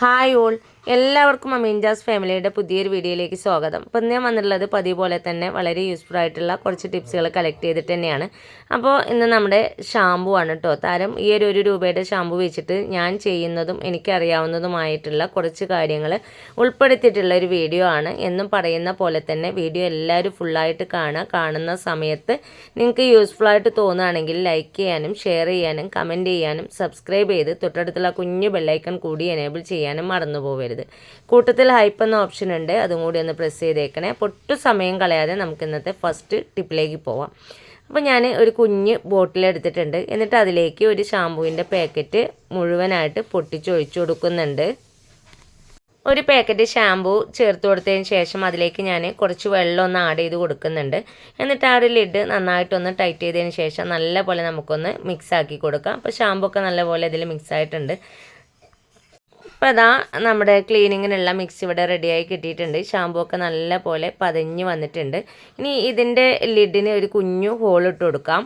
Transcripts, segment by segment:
Hi all എല്ലാവർക്കും അമീൻജാസ് ഫാമിലിയുടെ പുതിയൊരു വീഡിയോയിലേക്ക് സ്വാഗതം. ഇപ്പം ഇന്ന് ഞാൻ വന്നിട്ടുള്ളത് പതിവ് പോലെ തന്നെ വളരെ യൂസ്ഫുൾ ആയിട്ടുള്ള കുറച്ച് ടിപ്സുകൾ കളക്ട് ചെയ്തിട്ട് തന്നെയാണ്. അപ്പോൾ ഇന്ന് നമ്മുടെ ഷാമ്പു ആണ് കേട്ടോ താരം ഈ ഒരു ഒരു രൂപയുടെ ഷാമ്പു വെച്ചിട്ട് ഞാൻ ചെയ്യുന്നതും എനിക്കറിയാവുന്നതുമായിട്ടുള്ള കുറച്ച് കാര്യങ്ങൾ ഉൾപ്പെടുത്തിയിട്ടുള്ള ഒരു വീഡിയോ ആണ്. എന്നും പറയുന്ന പോലെ തന്നെ വീഡിയോ എല്ലാവരും ഫുള്ളായിട്ട് കാണുക കാണുന്ന സമയത്ത് നിങ്ങൾക്ക് യൂസ്ഫുൾ ആയിട്ട് തോന്നുകയാണെങ്കിൽ ലൈക്ക് ചെയ്യാനും ഷെയർ ചെയ്യാനും കമന്റ് ചെയ്യാനും സബ്സ്ക്രൈബ് ചെയ്ത് തൊട്ടടുത്തുള്ള കുഞ്ഞു ബെല്ലൈക്കൺ കൂടി എനേബിൾ ചെയ്യാനും മറന്നു പോകരുത് കൂട്ടത്തിൽ ഹൈപ്പ് എന്ന ഓപ്ഷൻ ഉണ്ട്. അതും കൂടി ഒന്ന് പ്രസ് ചെയ്തേക്കണേ. പൊട്ടു സമയം കളയാതെ നമുക്ക് ഇന്നത്തെ ഫസ്റ്റ് ടിപ്പിലേക്ക് പോവാം. അപ്പോൾ ഞാൻ ഒരു കുഞ്ഞ് ബോട്ടിൽ എടുത്തിട്ടുണ്ട്. എന്നിട്ട് അതിലേക്ക് ഒരു ഷാമ്പുവിന്റെ പാക്കറ്റ് മുഴുവനായിട്ട് പൊട്ടിച്ചൊഴിച്ചു കൊടുക്കുന്നുണ്ട്. ഒരു പാക്കറ്റ് ഷാമ്പു ചേർത്ത് കൊടുത്തതിന് ശേഷം അതിലേക്ക് ഞാൻ കുറച്ച് വെള്ളം ഒന്ന് ആഡ് ചെയ്ത് കൊടുക്കുന്നുണ്ട്. എന്നിട്ട് ആ ഒരു ലിഡ് നന്നായിട്ടൊന്ന് ടൈറ്റ് ചെയ്തതിന് ശേഷം നല്ലപോലെ നമുക്കൊന്ന് മിക്സ് ആക്കി കൊടുക്കാം. അപ്പോൾ ഷാമ്പു ഒക്കെ നല്ലപോലെ ഇതിൽ മിക്സ് ആയിട്ടുണ്ട്. അപ്പോൾ അതാ നമ്മുടെ ക്ലീനിങ്ങിനുള്ള മിക്സ് ഇവിടെ റെഡിയായി കിട്ടിയിട്ടുണ്ട്. ഷാമ്പൂ ഒക്കെ നല്ല പോലെ പതഞ്ഞ് വന്നിട്ടുണ്ട്. ഇനി ഇതിന്റെ ലിഡിന് ഒരു കുഞ്ഞു ഹോൾ ഇട്ട് കൊടുക്കാം.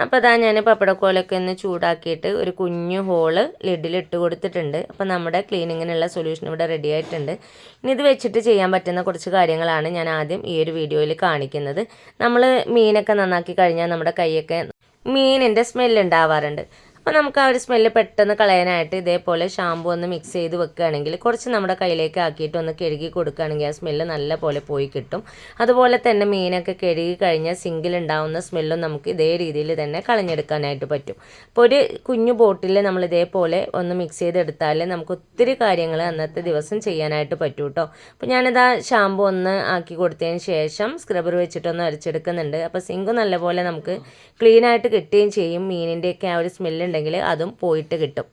അപ്പോൾ അതാ ഞാൻ പപ്പടക്കോലൊക്കെ ഒന്ന് ചൂടാക്കിയിട്ട് ഒരു കുഞ്ഞു ഹോൾ ലിഡിൽ ഇട്ട് കൊടുത്തിട്ടുണ്ട്. അപ്പോൾ നമ്മുടെ ക്ലീനിങ്ങിനുള്ള സൊല്യൂഷൻ ഇവിടെ റെഡി ആയിട്ടുണ്ട്. ഇനി ഇത് വെച്ചിട്ട് ചെയ്യാൻ പറ്റുന്ന കുറച്ച് കാര്യങ്ങളാണ് ഞാൻ ആദ്യം ഈ ഒരു വീഡിയോയിൽ കാണിക്കുന്നത്. നമ്മൾ മീനൊക്കെ നന്നാക്കി കഴിഞ്ഞാൽ നമ്മുടെ കൈയൊക്കെ മീനിന്റെ സ്മെല്ല് ഉണ്ടാവാറുണ്ട്. അപ്പോൾ നമുക്ക് ആ ഒരു സ്മെല്ല് പെട്ടെന്ന് കളയാനായിട്ട് ഇതേപോലെ ഷാമ്പു ഒന്ന് മിക്സ് ചെയ്ത് വെക്കുകയാണെങ്കിൽ കുറച്ച് നമ്മുടെ കയ്യിലേക്ക് ആക്കിയിട്ട് ഒന്ന് കഴുകി കൊടുക്കുകയാണെങ്കിൽ ആ സ്മെല്ല് നല്ല പോലെ പോയി കിട്ടും. അതുപോലെ തന്നെ മീനൊക്കെ കഴുകി കഴിഞ്ഞാൽ സിങ്കിലുണ്ടാവുന്ന സ്മെല്ലും നമുക്ക് ഇതേ രീതിയിൽ തന്നെ കളഞ്ഞെടുക്കാനായിട്ട് പറ്റും. അപ്പോൾ ഒരു കുഞ്ഞു ബോട്ടിൽ നമ്മൾ ഇതേപോലെ ഒന്ന് മിക്സ് ചെയ്തെടുത്താൽ നമുക്ക് ഒത്തിരി കാര്യങ്ങൾ അന്നത്തെ ദിവസം ചെയ്യാനായിട്ട് പറ്റും കേട്ടോ അപ്പോൾ ഞാനിത് ആ ഷാമ്പു ഒന്ന് ആക്കി കൊടുത്തതിന് ശേഷം സ്ക്രബർ വെച്ചിട്ടൊന്ന് അരച്ചെടുക്കുന്നുണ്ട്. അപ്പോൾ സിങ്ക് നല്ലപോലെ നമുക്ക് ക്ലീനായിട്ട് കിട്ടുകയും ചെയ്യും മീനിന്റെയൊക്കെ ആ ഒരു സ്മെല്ല് ഉണ്ടെങ്കിൽ അതും പോയിട്ട് കിട്ടും.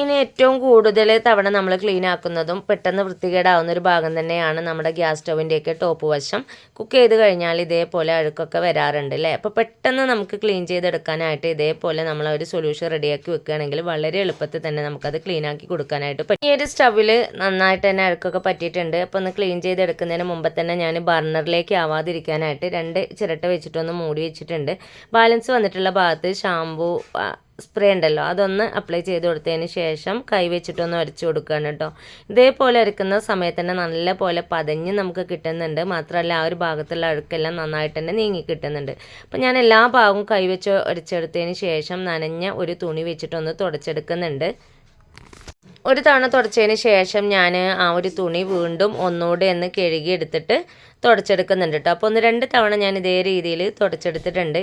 ഇനി ഏറ്റവും കൂടുതൽ തവണ നമ്മൾ ക്ലീൻ ആക്കുന്നതും പെട്ടെന്ന് വൃത്തികേടാവുന്ന ഒരു ഭാഗം തന്നെയാണ് നമ്മുടെ ഗ്യാസ് സ്റ്റൗവിന്റെയൊക്കെ ടോപ്പ് വശം. കുക്ക് ചെയ്ത് കഴിഞ്ഞാൽ ഇതേപോലെ അഴുക്കൊക്കെ വരാറുണ്ട് അല്ലേ അപ്പോൾ പെട്ടെന്ന് നമുക്ക് ക്ലീൻ ചെയ്തെടുക്കാനായിട്ട് ഇതേപോലെ നമ്മൾ ഒരു സൊല്യൂഷൻ റെഡിയാക്കി വെക്കുകയാണെങ്കിൽ വളരെ എളുപ്പത്തിൽ തന്നെ നമുക്കത് ക്ലീൻ ആക്കി കൊടുക്കാനായിട്ട് പറ്റും. ഈ ഒരു സ്റ്റവിൽ നന്നായിട്ട് തന്നെ അഴുക്കൊക്കെ പറ്റിയിട്ടുണ്ട്. അപ്പോൾ ഒന്ന് ക്ലീൻ ചെയ്തെടുക്കുന്നതിന് മുമ്പ് തന്നെ ഞാൻ ബർണറിലേക്ക് ആവാതിരിക്കാനായിട്ട് രണ്ട് ചിരട്ട വെച്ചിട്ടൊന്ന് മൂടി വെച്ചിട്ടുണ്ട്. ബാലൻസ് വന്നിട്ടുള്ള ഭാഗത്ത് ഷാമ്പു സ്പ്രേ ഉണ്ടല്ലോ അതൊന്ന് അപ്ലൈ ചെയ്ത് കൊടുത്തതിന് ശേഷം കൈ വെച്ചിട്ടൊന്ന് അരച്ചു കൊടുക്കുകയാണ് കേട്ടോ. ഇതേപോലെ അരക്കുന്ന സമയത്ത് തന്നെ നല്ല പോലെ പതഞ്ഞ് നമുക്ക് കിട്ടുന്നുണ്ട്. മാത്രമല്ല ആ ഒരു ഭാഗത്തുള്ള അഴുക്കെല്ലാം നന്നായിട്ട് തന്നെ നീങ്ങി കിട്ടുന്നുണ്ട്. അപ്പം ഞാൻ എല്ലാ ഭാഗവും കൈ വെച്ച് അരച്ചെടുത്തതിന് ശേഷം നനഞ്ഞ ഒരു തുണി വെച്ചിട്ടൊന്ന് തുടച്ചെടുക്കുന്നുണ്ട്. ഒരു തവണ തുടച്ചതിന് ശേഷം ഞാൻ ആ ഒരു തുണി വീണ്ടും ഒന്നുകൂടെ ഒന്ന് കഴുകി എടുത്തിട്ട് തുടച്ചെടുക്കുന്നുണ്ട് കേട്ടോ. അപ്പോൾ ഒന്ന് രണ്ട് തവണ ഞാൻ ഇതേ രീതിയിൽ തുടച്ചെടുത്തിട്ടുണ്ട്.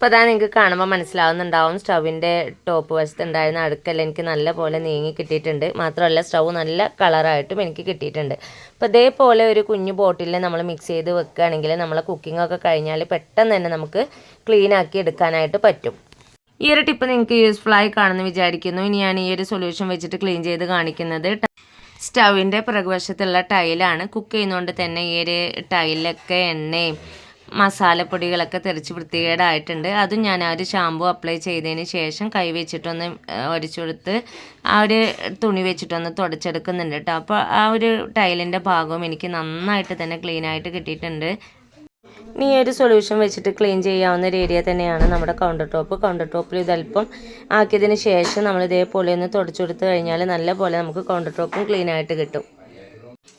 അപ്പോൾ അതാ നിങ്ങൾക്ക് കാണുമ്പോൾ മനസ്സിലാവുന്നുണ്ടാവും. സ്റ്റൗവിന്റെ ടോപ്പ് വശത്ത് ഉണ്ടായിരുന്ന അടുക്കെല്ലാം എനിക്ക് നല്ല പോലെ നീങ്ങി കിട്ടിയിട്ടുണ്ട്. മാത്രമല്ല സ്റ്റൗ നല്ല കളറായിട്ടും എനിക്ക് കിട്ടിയിട്ടുണ്ട്. അപ്പോൾ ഇതേപോലെ ഒരു കുഞ്ഞു ബോട്ടിലിൽ നമ്മൾ മിക്സ് ചെയ്ത് വെക്കുകയാണെങ്കിൽ നമ്മളെ കുക്കിംഗ് ഒക്കെ കഴിഞ്ഞാൽ പെട്ടെന്ന് തന്നെ നമുക്ക് ക്ലീൻ ആക്കി എടുക്കാനായിട്ട് പറ്റും. ഈ ഒരു ടിപ്പ് നിങ്ങൾക്ക് യൂസ്ഫുൾ ആയി കാണുമെന്ന് വിചാരിക്കുന്നു. ഇനി ഞാൻ ഈ ഒരു സൊല്യൂഷൻ വെച്ചിട്ട് ക്ലീൻ ചെയ്ത് കാണിക്കുന്നത്. സ്റ്റൗവിന്റെ പ്രകവശത്തുള്ള ടൈലാണ് കുക്ക് ചെയ്യുന്നതുകൊണ്ട് തന്നെ ഈ ഒരു ടൈലൊക്കെ എണ്ണയും മസാലപ്പൊടികളൊക്കെ തെറിച്ച് വൃത്തികേടായിട്ടുണ്ട്. അതും ഞാൻ ആ ഒരു ഷാമ്പു അപ്ലൈ ചെയ്തതിന് ശേഷം കൈ വെച്ചിട്ടൊന്ന് ഒരിച്ചെടുത്ത് ആ ഒരു തുണി വെച്ചിട്ടൊന്ന് തുടച്ചെടുക്കുന്നുണ്ട് കേട്ടോ. അപ്പോൾ ആ ഒരു ടൈലിന്റെ ഭാഗവും എനിക്ക് നന്നായിട്ട് തന്നെ ക്ലീനായിട്ട് കിട്ടിയിട്ടുണ്ട്. ഇനി ഒരു സൊല്യൂഷൻ വെച്ചിട്ട് ക്ലീൻ ചെയ്യാവുന്ന ഒരു ഏരിയ തന്നെയാണ് നമ്മുടെ കൗണ്ടർ ടോപ്പ് കൗണ്ടർ ടോപ്പിൽ ഇതല്പം ആക്കിയതിന് ശേഷം നമ്മൾ ഇതേപോലെ ഒന്ന് തുടച്ചു കൊടുത്തു കഴിഞ്ഞാൽ നല്ലപോലെ നമുക്ക് കൗണ്ടർ ടോപ്പും ക്ലീനായിട്ട് കിട്ടും.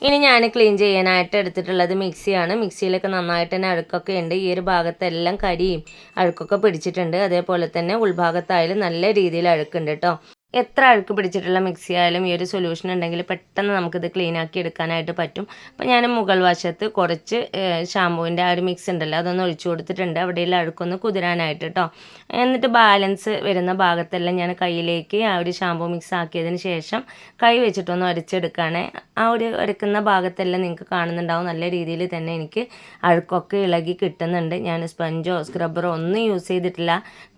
ഇനി ഞാൻ ക്ലീൻ ചെയ്യാനായിട്ട് എടുത്തിട്ടുള്ളത് മിക്സിയാണ്. മിക്സിയിലൊക്കെ നന്നായിട്ട് തന്നെ അഴുക്കൊക്കെ ഉണ്ട്. ഈ ഒരു ഭാഗത്തെല്ലാം കരിയും അഴുക്കൊക്കെ പിടിച്ചിട്ടുണ്ട്. അതേപോലെ തന്നെ ഉൾഭാഗത്തായാലും നല്ല രീതിയിൽ അഴുക്കുണ്ട് കേട്ടോ എത്ര അഴുക്ക് പിടിച്ചിട്ടുള്ള മിക്സി ആയാലും ഈ ഒരു സൊല്യൂഷൻ ഉണ്ടെങ്കിൽ പെട്ടെന്ന് നമുക്കിത് ക്ലീൻ ആക്കി എടുക്കാനായിട്ട് പറ്റും. അപ്പോൾ ഞാൻ മുകൾ വശത്ത് കുറച്ച് ഷാമ്പുവിന്റെ ആ ഒരു മിക്സ് ഉണ്ടല്ലോ അതൊന്ന് ഒഴിച്ചു കൊടുത്തിട്ടുണ്ട്. അവിടെയുള്ള അഴുക്കൊന്ന് കുതിരാനായിട്ട് കേട്ടോ എന്നിട്ട് ബാലൻസ് വരുന്ന ഭാഗത്തെല്ലാം ഞാൻ കയ്യിലേക്ക് ആ ഒരു ഷാമ്പു മിക്സ് ആക്കിയതിന് ശേഷം കൈ വെച്ചിട്ടൊന്ന് അരച്ചെടുക്കുകയാണ് ആ ഒരു അരക്കുന്ന ഭാഗത്തെല്ലാം നിങ്ങൾക്ക് കാണുന്നുണ്ടാവും. നല്ല രീതിയിൽ തന്നെ എനിക്ക് അഴുക്കൊക്കെ ഇളകി കിട്ടുന്നുണ്ട്. ഞാൻ സ്പഞ്ചോ സ്ക്രബ്ബറോ ഒന്നും യൂസ് ചെയ്തിട്ടില്ല.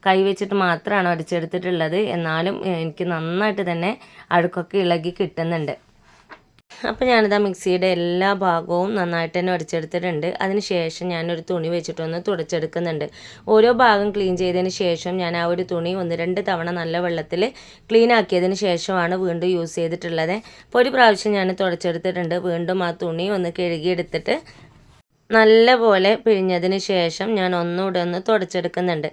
കൈ വെച്ചിട്ട് മാത്രമാണ് അടിച്ചെടുത്തിട്ടുള്ളത്. എന്നാലും എനിക്ക് നന്നായിട്ട് തന്നെ അടുക്കൊക്കെ ഇളകി കിട്ടുന്നുണ്ട്. അപ്പോൾ ഞാനിതാ മിക്സിയുടെ എല്ലാ ഭാഗവും നന്നായിട്ട് തന്നെ ഉടച്ചെടുത്തിട്ടുണ്ട് അതിന് ശേഷം ഞാനൊരു തുണി വെച്ചിട്ടൊന്ന് തുടച്ചെടുക്കുന്നുണ്ട്. ഓരോ ഭാഗം ക്ലീൻ ചെയ്തതിന് ശേഷം ഞാൻ ആ ഒരു തുണി ഒന്ന് രണ്ട് തവണ നല്ല വെള്ളത്തിൽ ക്ലീൻ ആക്കിയതിന് ശേഷമാണ് വീണ്ടും യൂസ് ചെയ്തിട്ടുള്ളത്. അപ്പോൾ ഒരു പ്രാവശ്യം ഞാൻ തുടച്ചെടുത്തിട്ടുണ്ട്. വീണ്ടും ആ തുണി ഒന്ന് കഴുകിയെടുത്തിട്ട് നല്ലപോലെ പിഴിഞ്ഞതിന് ശേഷം ഞാൻ ഒന്നുകൂടെ ഒന്ന് തുടച്ചെടുക്കുന്നുണ്ട്.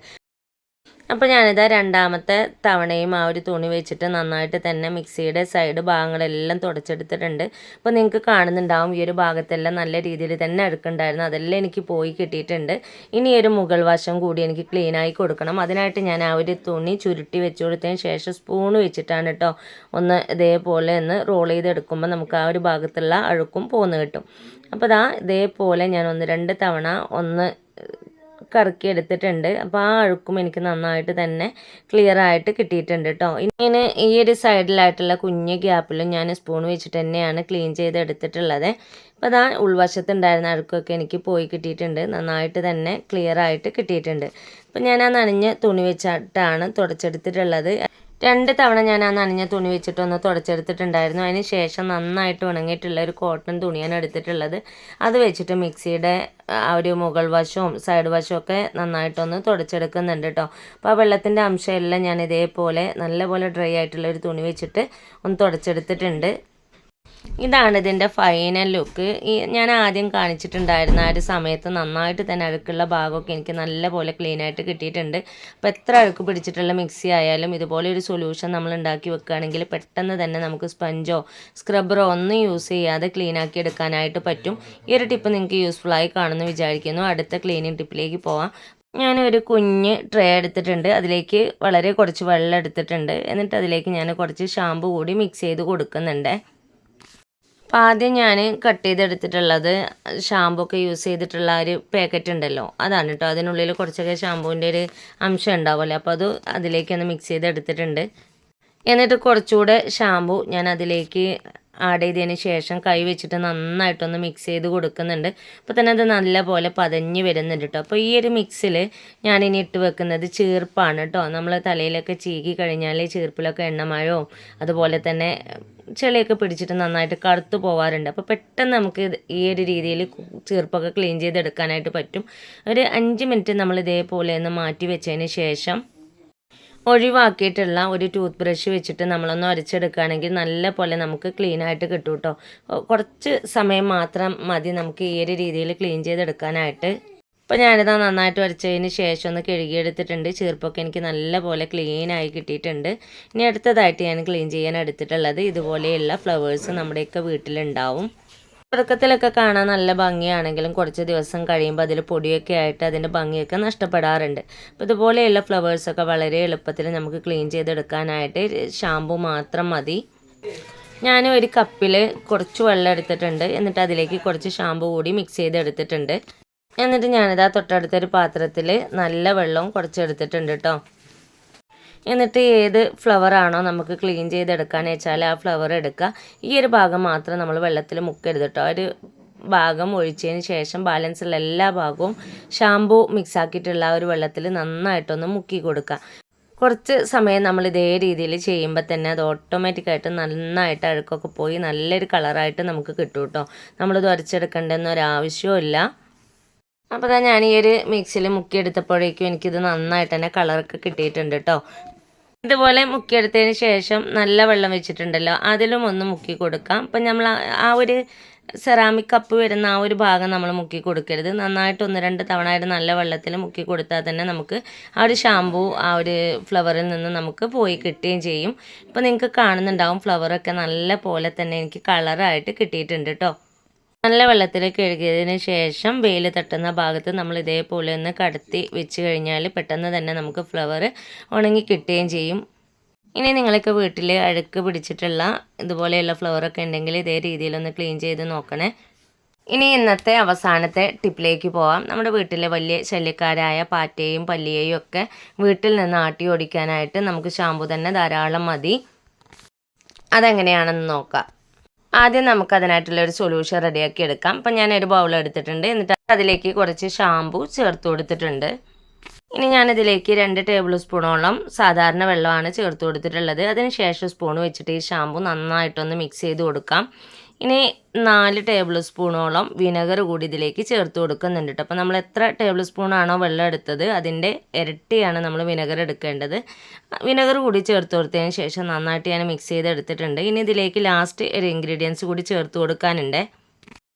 അപ്പോൾ ഞാനിതാ രണ്ടാമത്തെ തവണയും ആ ഒരു തുണി വെച്ചിട്ട് നന്നായിട്ട് തന്നെ മിക്സിയുടെ സൈഡ് ഭാഗങ്ങളെല്ലാം തുടച്ചെടുത്തിട്ടുണ്ട്. അപ്പോൾ നിങ്ങൾക്ക് കാണുന്നുണ്ടാവും ഈ ഒരു ഭാഗത്തെല്ലാം നല്ല രീതിയിൽ തന്നെ അഴുക്കുണ്ടായിരുന്നു അതെല്ലാം എനിക്ക് പോയി കിട്ടിയിട്ടുണ്ട്. ഇനി ഒരു മുകൾ വശം കൂടി എനിക്ക് ക്ലീനായി കൊടുക്കണം. അതിനായിട്ട് ഞാൻ ആ ഒരു തുണി ചുരുട്ടി വെച്ചു കൊടുത്തതിന് ശേഷം സ്പൂൺ വെച്ചിട്ടാണ് കേട്ടോ ഒന്ന് ഇതേപോലെ ഒന്ന് റോൾ ചെയ്തെടുക്കുമ്പോൾ നമുക്ക് ആ ഒരു ഭാഗത്തുള്ള അഴുക്കും പോന്ന് കിട്ടും. അപ്പോൾ ദാ ഇതേപോലെ ഞാൻ ഒന്ന് രണ്ട് തവണ ഒന്ന് കറക്കി എടുത്തിട്ടുണ്ട്. അപ്പോൾ ആ അഴുക്കും എനിക്ക് നന്നായിട്ട് തന്നെ ക്ലിയർ ആയിട്ട് കിട്ടിയിട്ടുണ്ട് കേട്ടോ ഇങ്ങനെ ഈ ഒരു സൈഡിലായിട്ടുള്ള കുഞ്ഞ് ഗ്യാപ്പിലും ഞാൻ സ്പൂൺ വെച്ചിട്ട് തന്നെയാണ് ക്ലീൻ ചെയ്ത് എടുത്തിട്ടുള്ളത്. അപ്പോൾ അതാ ഉൾവശത്തുണ്ടായിരുന്ന അഴുക്കൊക്കെ എനിക്ക് പോയി കിട്ടിയിട്ടുണ്ട്. നന്നായിട്ട് തന്നെ ക്ലിയർ ആയിട്ട് കിട്ടിയിട്ടുണ്ട്. അപ്പോൾ ഞാൻ ആ നനഞ്ഞ തുണി വെച്ചിട്ടാണ് തുടച്ചെടുത്തിട്ടുള്ളത്. രണ്ട് തവണ ഞാൻ ആ നനഞ്ഞ തുണി വെച്ചിട്ട് ഒന്ന് തുടച്ചെടുത്തിട്ടുണ്ടായിരുന്നു. അതിന് ശേഷം നന്നായിട്ട് ഉണങ്ങിയിട്ടുള്ള ഒരു കോട്ടൺ തുണിയാണ് എടുത്തിട്ടുള്ളത്. അത് വെച്ചിട്ട് മിക്സിയുടെ ആ ഒരു മുകൾ വശവും സൈഡ് വശവും ഒക്കെ നന്നായിട്ടൊന്ന് തുടച്ചെടുക്കുന്നുണ്ട് കേട്ടോ അപ്പോൾ ആ വെള്ളത്തിന്റെ അംശമെല്ലാം ഞാൻ ഇതേപോലെ നല്ലപോലെ ഡ്രൈ ആയിട്ടുള്ള ഒരു തുണി വെച്ചിട്ട് ഒന്ന് തുടച്ചെടുത്തിട്ടുണ്ട്. ഇതാണ് ഇതിന്റെ ഫൈനൽ ലുക്ക് ഈ ഞാൻ ആദ്യം കാണിച്ചിട്ടുണ്ടായിരുന്ന ആ ഒരു സമയത്ത് നന്നായിട്ട് തന്നെ അഴുക്കുള്ള ഭാഗമൊക്കെ എനിക്ക് നല്ലപോലെ ക്ലീൻ ആയിട്ട് കിട്ടിയിട്ടുണ്ട്. അപ്പോൾ എത്ര അഴുക്ക് പിടിച്ചിട്ടുള്ള മിക്സി ആയാലും ഇതുപോലെ ഒരു സൊല്യൂഷൻ നമ്മൾ ഉണ്ടാക്കി വെക്കുകയാണെങ്കിൽ പെട്ടെന്ന് തന്നെ നമുക്ക് സ്പഞ്ചോ സ്ക്രബറോ ഒന്നും യൂസ് ചെയ്യാതെ ക്ലീൻ ആക്കി എടുക്കാനായിട്ട് പറ്റും. ഈ ഒരു ടിപ്പ് നിങ്ങൾക്ക് യൂസ്ഫുൾ ആയി കാണുമെന്ന് വിചാരിക്കുന്നു. അടുത്ത ക്ലീനിങ് ടിപ്പിലേക്ക് പോവാം. ഞാനൊരു കുഞ്ഞ് ട്രേ എടുത്തിട്ടുണ്ട്. അതിലേക്ക് വളരെ കുറച്ച് വെള്ളം എടുത്തിട്ടുണ്ട്. എന്നിട്ട് അതിലേക്ക് ഞാൻ കുറച്ച് ഷാമ്പു കൂടി മിക്സ് ചെയ്ത് കൊടുക്കുന്നുണ്ട്. അപ്പോൾ ആദ്യം ഞാൻ കട്ട് ചെയ്തെടുത്തിട്ടുള്ളത് ഷാമ്പു ഒക്കെ യൂസ് ചെയ്തിട്ടുള്ള ഒരു പാക്കറ്റ് ഉണ്ടല്ലോ. അതാണ് കേട്ടോ അതിനുള്ളിൽ കുറച്ചൊക്കെ ഷാമ്പൂവിന്റെ ഒരു അംശം ഉണ്ടാവുമല്ലോ. അപ്പോൾ അത് അതിലേക്കൊന്ന് മിക്സ് ചെയ്തെടുത്തിട്ടുണ്ട്. എന്നിട്ട് കുറച്ചുകൂടെ ഷാമ്പു ഞാൻ അതിലേക്ക് ആഡ് ചെയ്തതിന് ശേഷം കൈ വെച്ചിട്ട് നന്നായിട്ടൊന്ന് മിക്സ് ചെയ്ത് കൊടുക്കുന്നുണ്ട്. അപ്പോൾ തന്നെ അത് നല്ലപോലെ പതഞ്ഞ് വരുന്നുണ്ട് കേട്ടോ അപ്പോൾ ഈ ഒരു മിക്സിൽ ഞാനിനി ഇട്ട് വെക്കുന്നത് ചീർപ്പാണ് കേട്ടോ നമ്മൾ തലയിലൊക്കെ ചീകി കഴിഞ്ഞാൽ ചീർപ്പിലൊക്കെ എണ്ണമഴവും അതുപോലെ തന്നെ ചെളിയൊക്കെ പിടിച്ചിട്ട് നന്നായിട്ട് കറുത്തു പോവാറുണ്ട്. അപ്പോൾ പെട്ടെന്ന് നമുക്ക് ഈ ഒരു രീതിയിൽ ചീർപ്പൊക്കെ ക്ലീൻ ചെയ്തെടുക്കാനായിട്ട് പറ്റും. ഒരു അഞ്ച് മിനിറ്റ് നമ്മൾ ഇതേപോലെ ഒന്ന് മാറ്റി വെച്ചതിന് ശേഷം ഒഴിവാക്കിയിട്ടുള്ള ഒരു ടൂത്ത് ബ്രഷ് വെച്ചിട്ട് നമ്മളൊന്ന് ഉരച്ചെടുക്കുകയാണെങ്കിൽ നല്ല പോലെ നമുക്ക് ക്ലീൻ ആയിട്ട് കിട്ടും കേട്ടോ കുറച്ച് സമയം മാത്രം മതി നമുക്ക് ഈ ഒരു രീതിയിൽ ക്ലീൻ ചെയ്തെടുക്കാനായിട്ട്. അപ്പോൾ ഞാനിതാ നന്നായിട്ട് ഉരച്ചതിന് ശേഷം ഒന്ന് കഴുകിയെടുത്തിട്ടുണ്ട്. ചീർപ്പൊക്കെ എനിക്ക് നല്ല പോലെ ക്ലീനായി കിട്ടിയിട്ടുണ്ട്. ഇനി അടുത്തതായിട്ട് ഞാൻ ക്ലീൻ ചെയ്യാൻ എടുത്തിട്ടുള്ളത് ഇതുപോലെയുള്ള ഫ്ലവേഴ്സ് നമ്മുടെയൊക്കെ വീട്ടിലുണ്ടാവും. തുടക്കത്തിലൊക്കെ കാണാൻ നല്ല ഭംഗിയാണെങ്കിലും കുറച്ച് ദിവസം കഴിയുമ്പോൾ അതിൽ പൊടിയൊക്കെ ആയിട്ട് അതിന്റെ ഭംഗിയൊക്കെ നഷ്ടപ്പെടാറുണ്ട്. അപ്പോൾ ഇതുപോലെയുള്ള ഫ്ലവേഴ്സൊക്കെ വളരെ എളുപ്പത്തിൽ നമുക്ക് ക്ലീൻ ചെയ്തെടുക്കാനായിട്ട് ഷാമ്പു മാത്രം മതി. ഞാൻ ഒരു കപ്പിൽ കുറച്ച് വെള്ളം എടുത്തിട്ടുണ്ട്. എന്നിട്ട് അതിലേക്ക് കുറച്ച് ഷാമ്പു കൂടി മിക്സ് ചെയ്തെടുത്തിട്ടുണ്ട്. എന്നിട്ട് ഞാനിതാ തൊട്ടടുത്തൊരു പാത്രത്തിൽ നല്ല വെള്ളവും കുറച്ചെടുത്തിട്ടുണ്ട് കേട്ടോ എന്നിട്ട് ഏത് ഫ്ലവർ ആണോ നമുക്ക് ക്ലീൻ ചെയ്തെടുക്കാന്ന് വെച്ചാൽ ആ ഫ്ലവർ എടുക്കുക. ഈ ഒരു ഭാഗം മാത്രം നമ്മൾ വെള്ളത്തിൽ മുക്കരുത് കേട്ടോ ഒരു ഭാഗം ഒഴിച്ചതിന് ശേഷം ബാലൻസുള്ള എല്ലാ ഭാഗവും ഷാമ്പു മിക്സ് ആക്കിയിട്ടുള്ള ആ ഒരു വെള്ളത്തിൽ നന്നായിട്ടൊന്ന് മുക്കി കൊടുക്കുക. കുറച്ച് സമയം നമ്മൾ ഇതേ രീതിയിൽ ചെയ്യുമ്പോൾ തന്നെ അത് ഓട്ടോമാറ്റിക്കായിട്ട് നന്നായിട്ട് അഴുക്കൊക്കെ പോയി നല്ലൊരു കളറായിട്ട് നമുക്ക് കിട്ടും കേട്ടോ നമ്മളിത് ഉരച്ചെടുക്കേണ്ടെന്നൊരാവശ്യവും ഇല്ല. അപ്പോൾ ഞാൻ ഈ ഒരു മിക്സിയിൽ മുക്കിയെടുത്തപ്പോഴേക്കും എനിക്കിത് നന്നായിട്ട് തന്നെ കളറൊക്കെ കിട്ടിയിട്ടുണ്ട് കേട്ടോ ഇതുപോലെ മുക്കിയെടുത്തതിന് ശേഷം നല്ല വെള്ളം വെച്ചിട്ടുണ്ടല്ലോ അതിലും ഒന്ന് മുക്കി കൊടുക്കാം. അപ്പം നമ്മൾ ആ ഒരു സെറാമിക് കപ്പ് വരുന്ന ആ ഒരു ഭാഗം നമ്മൾ മുക്കി കൊടുക്കരുത്. നന്നായിട്ട് ഒന്ന് രണ്ട് തവണ ആയിട്ട് നല്ല വെള്ളത്തിൽ മുക്കി കൊടുത്താൽ തന്നെ നമുക്ക് ആ ഒരു ഷാമ്പൂ ആ ഒരു ഫ്ലവറിൽ നിന്ന് നമുക്ക് പോയി കിട്ടുകയും ചെയ്യും. ഇപ്പോൾ നിങ്ങൾക്ക് കാണുന്നുണ്ടാവും ഫ്ലവറൊക്കെ നല്ല പോലെ തന്നെ എനിക്ക് കളറായിട്ട് കിട്ടിയിട്ടുണ്ട് കേട്ടോ നല്ല വെള്ളത്തിൽ കഴുകിയതിന് ശേഷം വെയിൽ തട്ടുന്ന ഭാഗത്ത് നമ്മൾ ഇതേപോലെ ഒന്ന് കടത്തി വെച്ച് കഴിഞ്ഞാൽ പെട്ടെന്ന് തന്നെ നമുക്ക് ഫ്ലവർ ഉണങ്ങി കിട്ടുകയും ചെയ്യും. ഇനി നിങ്ങളൊക്കെ വീട്ടിൽ അഴുക്ക് പിടിച്ചിട്ടുള്ള ഇതുപോലെയുള്ള ഫ്ലവറൊക്കെ ഉണ്ടെങ്കിൽ ഇതേ രീതിയിലൊന്ന് ക്ലീൻ ചെയ്ത് നോക്കണേ. ഇനി ഇന്നത്തെ അവസാനത്തെ ടിപ്പിലേക്ക് പോവാം. നമ്മുടെ വീട്ടിലെ വലിയ ശല്യക്കാരായ പാറ്റയും പല്ലിയെയും ഒക്കെ വീട്ടിൽ നിന്ന് ആട്ടി ഓടിക്കാനായിട്ട് നമുക്ക് ഷാമ്പു തന്നെ ധാരാളം മതി. അതെങ്ങനെയാണെന്ന് നോക്കാം. ആദ്യം നമുക്ക് അതിനായിട്ടുള്ള ഒരു സൊല്യൂഷൻ റെഡിയാക്കി എടുക്കാം. അപ്പം ഞാൻ ഒരു ബൗൾ എടുത്തിട്ടുണ്ട്. എന്നിട്ട് അതിലേക്ക് കുറച്ച് ഷാമ്പു ചേർത്ത് കൊടുത്തിട്ടുണ്ട്. ഇനി ഞാനിതിലേക്ക് രണ്ട് ടേബിൾ സ്പൂണോളം സാധാരണ വെള്ളമാണ് ചേർത്ത് കൊടുത്തിട്ടുള്ളത്. അതിന് ശേഷം സ്പൂൺ വെച്ചിട്ട് ഈ ഷാമ്പു നന്നായിട്ടൊന്ന് മിക്സ് ചെയ്ത് കൊടുക്കാം. ഇനി നാല് ടേബിൾ സ്പൂണോളം വിനെഗർ കൂടി ഇതിലേക്ക് ചേർത്ത് കൊടുക്കുന്നുണ്ട് കേട്ടോ അപ്പോൾ നമ്മൾ എത്ര ടേബിൾ സ്പൂണാണോ വെള്ളം എടുത്തത് അതിന്റെ ഇരട്ടിയാണ് നമ്മൾ വിനെഗർ എടുക്കേണ്ടത്. വിനെഗർ കൂടി ചേർത്ത് കൊടുത്തതിന് ശേഷം നന്നായിട്ട് ഞാൻ മിക്സ് ചെയ്ത് എടുത്തിട്ടുണ്ട് ഇനി ഇതിലേക്ക് ലാസ്റ്റ് ഒരു ഇൻഗ്രീഡിയൻസ് കൂടി ചേർത്ത് കൊടുക്കാനുണ്ട്.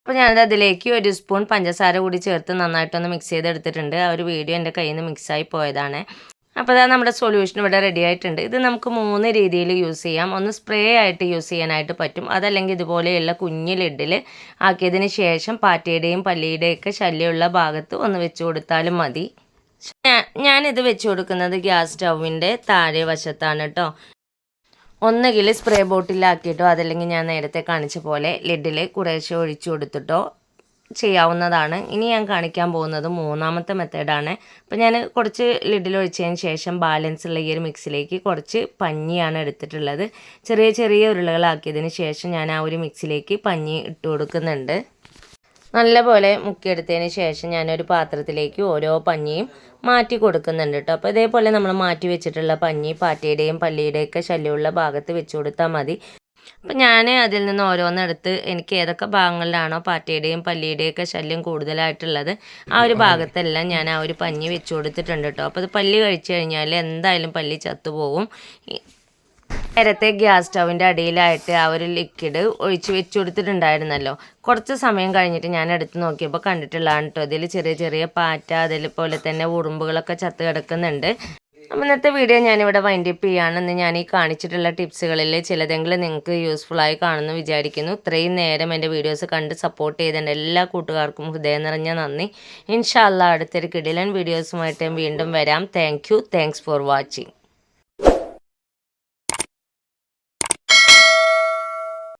അപ്പോൾ ഞാനത് അതിലേക്ക് ഒരു സ്പൂൺ പഞ്ചസാര കൂടി ചേർത്ത് നന്നായിട്ടൊന്ന് മിക്സ് ചെയ്തെടുത്തിട്ടുണ്ട്. ആ ഒരു വീഡിയോ എന്റെ കയ്യിൽ നിന്ന് മിക്സായി പോയതാണ്. അപ്പോൾ അതാ നമ്മുടെ സൊല്യൂഷൻ ഇവിടെ റെഡി ആയിട്ടുണ്ട്. ഇത് നമുക്ക് മൂന്ന് രീതിയിൽ യൂസ് ചെയ്യാം. ഒന്ന് സ്പ്രേ ആയിട്ട് യൂസ് ചെയ്യാനായിട്ട് പറ്റും. അതല്ലെങ്കിൽ ഇതുപോലെയുള്ള കുഞ്ഞു ലിഡിൽ ആക്കിയതിന് ശേഷം പാറ്റയുടെയും പല്ലിയുടെയും ഒക്കെ ശല്യമുള്ള ഭാഗത്ത് ഒന്ന് വെച്ച് കൊടുത്താലും മതി. ഞാനിത് വെച്ച് കൊടുക്കുന്നത് ഗ്യാസ് സ്റ്റൗവിന്റെ താഴെ വശത്താണ് കേട്ടോ ഒന്നുകിൽ സ്പ്രേ ബോട്ടിലാക്കിയിട്ടോ അതല്ലെങ്കിൽ ഞാൻ നേരത്തെ കാണിച്ച പോലെ ലിഡിൽ കുറേശ്ശെ ഒഴിച്ചു കൊടുത്തിട്ടോ. ചെയ്യാവുന്നതാണ്. ഇനി ഞാൻ കാണിക്കാൻ പോകുന്നത് മൂന്നാമത്തെ മെത്തേഡാണ് അപ്പോൾ ഞാൻ കുറച്ച് ലിഡിൽ ഒഴിച്ചതിന് ശേഷം ബാലൻസ് ഉള്ള ഈ ഒരു മിക്സിലേക്ക് കുറച്ച് പഞ്ഞിയാണ് എടുത്തിട്ടുള്ളത്. ചെറിയ ചെറിയ ഉരുളകളാക്കിയതിന് ശേഷം ഞാൻ ആ ഒരു മിക്സിലേക്ക് പഞ്ഞി ഇട്ട് കൊടുക്കുന്നുണ്ട്. നല്ലപോലെ മുക്കിയെടുത്തതിന് ശേഷം ഞാനൊരു പാത്രത്തിലേക്ക് ഓരോ പഞ്ഞിയും മാറ്റി കൊടുക്കുന്നുണ്ട് കേട്ടോ അപ്പോൾ ഇതേപോലെ നമ്മൾ മാറ്റി വെച്ചിട്ടുള്ള പഞ്ഞി പാറ്റയുടെയും പല്ലിയുടെയൊക്കെ ശല്യമുള്ള ഭാഗത്ത് വെച്ച് കൊടുത്താൽ മതി. അപ്പം ഞാൻ അതിൽ നിന്ന് ഓരോന്നെടുത്ത് എനിക്ക് ഏതൊക്കെ ഭാഗങ്ങളിലാണോ പാറ്റയുടെയും പല്ലിയുടെയും ഒക്കെ ശല്യം കൂടുതലായിട്ടുള്ളത് ആ ഒരു ഭാഗത്തെല്ലാം ഞാൻ ആ ഒരു പഞ്ഞി വെച്ച് കൊടുത്തിട്ടുണ്ട് കേട്ടോ അപ്പോൾ അത് പല്ലി കഴിച്ചു കഴിഞ്ഞാൽ എന്തായാലും പല്ലി ചത്തുപോകും നേരത്തെ ഗ്യാസ് സ്റ്റൗവിന്റെ അടിയിലായിട്ട് ആ ഒരു ലിക്വിഡ് ഒഴിച്ച് വെച്ച് കൊടുത്തിട്ടുണ്ടായിരുന്നല്ലോ. കുറച്ച് സമയം കഴിഞ്ഞിട്ട് ഞാൻ എടുത്ത് നോക്കിയപ്പോൾ കണ്ടിട്ടുള്ളതാണ് കേട്ടോ ഇതിൽ ചെറിയ ചെറിയ പാറ്റ അതേപോലെ തന്നെ ഉറുമ്പുകളൊക്കെ ചത്ത് കിടക്കുന്നുണ്ട്. അപ്പം ഇന്നത്തെ വീഡിയോ ഞാനിവിടെ വൈൻഡപ്പ് ചെയ്യാണ് ഇന്ന് ഞാൻ ഈ കാണിച്ചിട്ടുള്ള ടിപ്സുകളിൽ ചിലതെങ്കിലും നിങ്ങൾക്ക് യൂസ്ഫുൾ ആയി കാണുമെന്ന് വിചാരിക്കുന്നു. ഇത്രയും നേരം എന്റെ വീഡിയോസ് കണ്ട് സപ്പോർട്ട് ചെയ്തതിന്റെ എല്ലാ കൂട്ടുകാർക്കും ഹൃദയം നിറഞ്ഞ നന്ദി. ഇൻഷാല്ല അടുത്തൊരു കിടിലൻ വീഡിയോസുമായിട്ട് വീണ്ടും വരാം. Thank you thanks for watching